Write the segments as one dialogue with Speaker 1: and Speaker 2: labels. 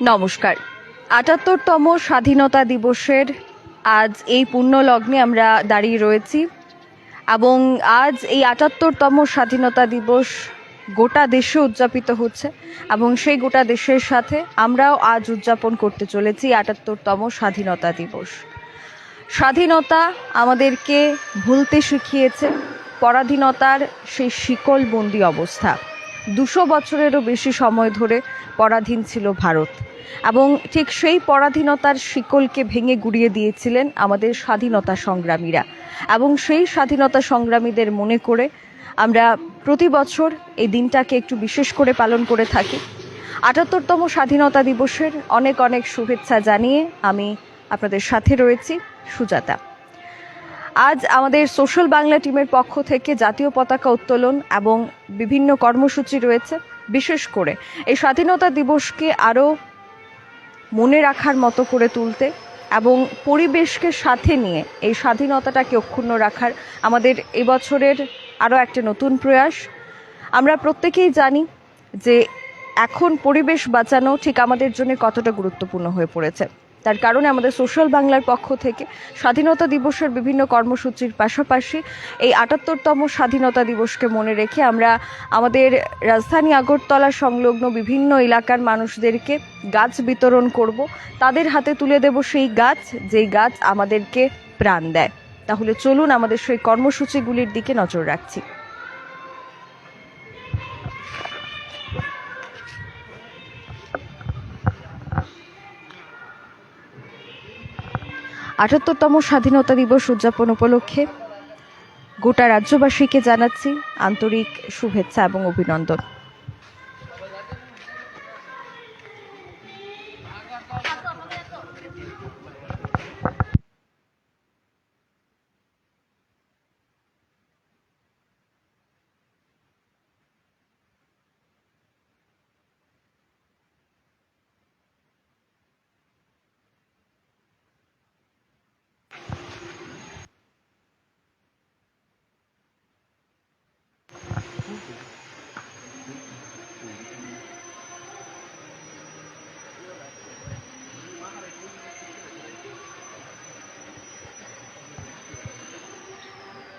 Speaker 1: নমস্কার। আটাত্তরতম স্বাধীনতা দিবসের আজ এই পুণ্য লগ্নে আমরা দাঁড়িয়ে রয়েছি এবং আজ এই আটাত্তরতম স্বাধীনতা দিবস গোটা দেশে উদযাপিত হচ্ছে এবং সেই গোটা দেশের সাথে আমরাও আজ উদযাপন করতে চলেছি আটাত্তরতম স্বাধীনতা দিবস। স্বাধীনতা আমাদেরকে ভুলতে শিখিয়েছে, পরাধীনতার সেই শিকল শিকলবন্দি অবস্থা। দুশো বছরেরও বেশি সময় ধরে পরাধীন ছিল ভারত। এবং ঠিক সেই পরাধীনতার শিকলকে ভেঙে গুড়িয়ে দিয়েছিলেন আমাদের স্বাধীনতা সংগ্রামীরা। এবং সেই স্বাধীনতা সংগ্রামীদের মনে করে আমরা প্রতি বছর এই দিনটাকে একটু বিশেষ করে পালন করে থাকি। আটাত্তরতম স্বাধীনতা দিবসের অনেক অনেক শুভেচ্ছা জানিয়ে আমি আপনাদের সাথে রয়েছি। সুজাতা। আজ আমাদের সোশ্যাল বাংলা টিমের পক্ষ থেকে জাতীয় পতাকা উত্তোলন এবং বিভিন্ন কর্মসূচি রয়েছে, বিশেষ করে এই স্বাধীনতা দিবসকে আরও মনে রাখার মতো করে তুলতে এবং পরিবেশকে সাথে নিয়ে এই স্বাধীনতাটাকে অক্ষুণ্ণ রাখার আমাদের এবছরের আরও একটা নতুন প্রয়াস। আমরা প্রত্যেকেই জানি যে এখন পরিবেশ বাঁচানো ঠিক আমাদের জন্য কতটা গুরুত্বপূর্ণ হয়ে পড়েছে। তার কারণে আমাদের সোশ্যাল বাংলার পক্ষ থেকে স্বাধীনতা দিবসের বিভিন্ন কর্মসূচির পাশাপাশি এই আটাত্তরতম স্বাধীনতা দিবসকে মনে রেখে আমরা আমাদের রাজধানী আগরতলা সংলগ্ন বিভিন্ন এলাকার মানুষদেরকে গাছ বিতরণ করব। তাদের হাতে তুলে দেব সেই গাছ, যেই গাছ আমাদেরকে প্রাণ দেয়। তাহলে চলুন আমাদের সেই কর্মসূচিগুলির দিকে নজর রাখছি। আটাত্তরতম স্বাধীনতা দিবস উদযাপন উপলক্ষে গোটা রাজ্যবাসীকে জানাচ্ছি আন্তরিক শুভেচ্ছা এবং অভিনন্দন।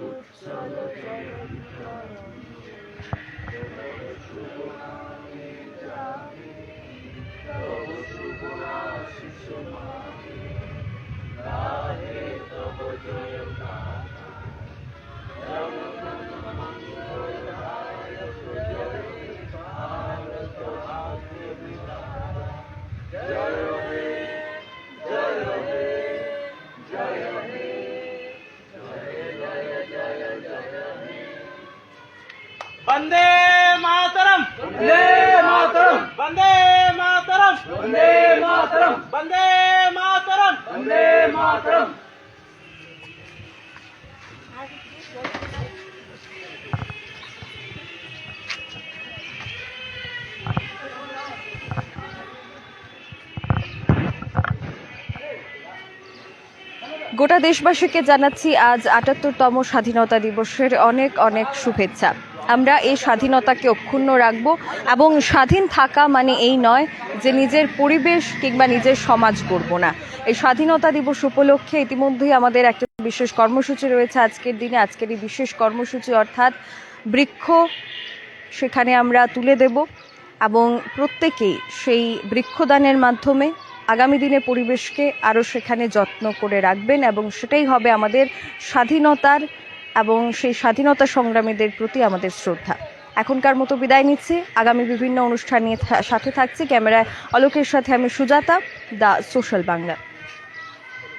Speaker 1: উচ্চল চরণ
Speaker 2: বন্দে মাতরম
Speaker 3: বন্দে মাতরম
Speaker 2: বন্দে মাতরম
Speaker 3: বন্দে মাতরম
Speaker 2: বন্দে মাতরম
Speaker 3: বন্দে মাতরম
Speaker 1: গোটা দেশবাসীকে জানাচ্ছি আজ আটাত্তরতম স্বাধীনতা দিবসের অনেক অনেক শুভেচ্ছা। আমরা এই স্বাধীনতাকে অক্ষুণ্ণ রাখব এবং স্বাধীন থাকা মানে এই নয় যে নিজের পরিবেশ কিংবা নিজের সমাজ গড়ব না। এই স্বাধীনতা দিবস উপলক্ষে ইতিমধ্যেই আমাদের একটা বিশেষ কর্মসূচি রয়েছে আজকের দিনে। আজকের এই বিশেষ কর্মসূচি অর্থাৎ বৃক্ষ সেখানে আমরা তুলে দেব এবং প্রত্যেকেই সেই বৃক্ষদানের মাধ্যমে আগামী দিনে পরিবেশকে আরও সেখানে যত্ন করে রাখবেন এবং সেটাই হবে আমাদের স্বাধীনতার এবং সেই স্বাধীনতা সংগ্রামীদের প্রতি আমাদের শ্রদ্ধা। এখনকার মতো বিদায় নিচ্ছি। আগামী বিভিন্ন অনুষ্ঠান নিয়ে সাথে থাকছি। ক্যামেরায় অলোকের সাথে আমি সুজাতা, দ্য সোশ্যাল বাংলা।